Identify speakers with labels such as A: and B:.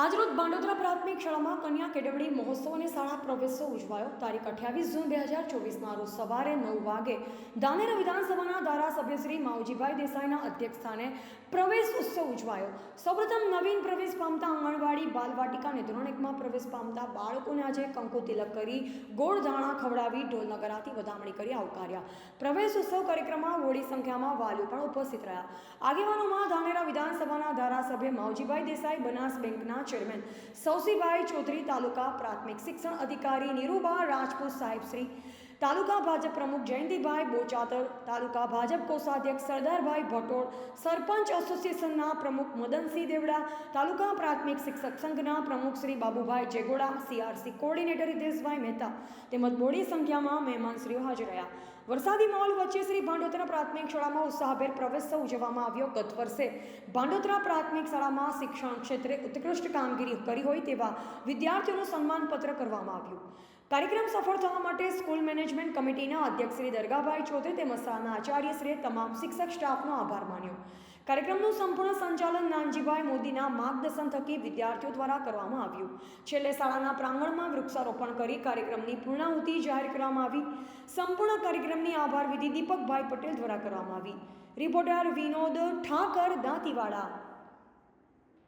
A: આજરોજ બાંડોદરા પ્રાથમિક શાળામાં કન્યા કેળવણી મહોત્સવ અને શાળા પ્રવેશો ઉજવાયો. તારીખ અઠ્યાવીસ જૂન બે હજાર ચોવીસના રોજ સવારે નવ વાગે ધાનેરા વિધાનસભાના ધારાસભ્ય શ્રી માવજીભાઈ દેસાઈના અધ્યક્ષસ્થાને પ્રવેશ ઉત્સવ ઉજવાયો. સૌપ્રથમ નવીન પ્રવેશ પામતા આંગણવાડી, બાલવાટિકા અને ધોરણ એકમાં પ્રવેશ પામતા બાળકોને આજે કંકુ તિલક કરી, ગોળ ધાણા ખવડાવી, ઢોલ નગરાથી વધામણી કરી આવકાર્યા. પ્રવેશ ઉત્સવ કાર્યક્રમમાં મોટી સંખ્યામાં વાલીઓ પણ ઉપસ્થિત રહ્યા. આગેવાનોમાં ધાનેરા વિધાનસભાના ધારાસભ્ય માવજીભાઈ દેસાઈ બનાસ બેંકના ચેરમેન સૌસીભાઈ ચૌધરી તાલુકા પ્રાથમિક શિક્ષણ અધિકારી નીરુબા રાજપૂત સાહેબ શ્રી તાલુકા ભાજપ પ્રમુખ જયંતિભાઈ બોચાતર, તાલુકા ભાજપ કોષાધ્યક્ષ સરદારભાઈ ભટોળ, સરપંચ એસોસિએશનના પ્રમુખ મદનસિંહ દેવડા, તાલુકા પ્રાથમિક શિક્ષક સંઘના પ્રમુખ શ્રી બાબુભાઈ જેગોડા, સીઆરસી કોર્ડિનેટર હિતેશભાઈ મહેતા તેમજ મોડી સંખ્યામાં મહેમાનશ્રીઓ હાજર રહ્યા. વરસાદી માહોલ વચ્ચે શ્રી ભાંડોતરા પ્રાથમિક શાળામાં ઉત્સાહભેર પ્રવેશોત્સવ ઉજવવામાં આવ્યો ગત વર્ષે. ભાંડોતરા પ્રાથમિક શાળામાં શિક્ષણ ક્ષેત્રે ઉત્કૃષ્ટ કામગીરી કરી હોય તેવા વિદ્યાર્થીઓનું સન્માનપત્ર કરવામાં આવ્યું. કાર્યક્રમ સફળ થવા માટે સ્કૂલ મેનેજમેન્ટ કમિટીના અધ્યક્ષ શ્રી દરગાભાઈ ચૌધરી તેમજ શાળાના આચાર્યશ્રીએ તમામ શિક્ષક સ્ટાફનો આભાર માન્યો. કાર્યક્રમનું સંપૂર્ણ સંચાલન નાનજીભાઈ મોદીના માર્ગદર્શન થકી વિદ્યાર્થીઓ દ્વારા કરવામાં આવ્યું. છેલ્લે શાળાના પ્રાંગણમાં વૃક્ષારોપણ કરી કાર્યક્રમની પૂર્ણાહુતિ જાહેર કરવામાં આવી. સંપૂર્ણ કાર્યક્રમની આભાર વિધિ દીપકભાઈ પટેલ દ્વારા કરવામાં આવી. રિપોર્ટર વિનોદ ઠાકર દાંતીવાડા.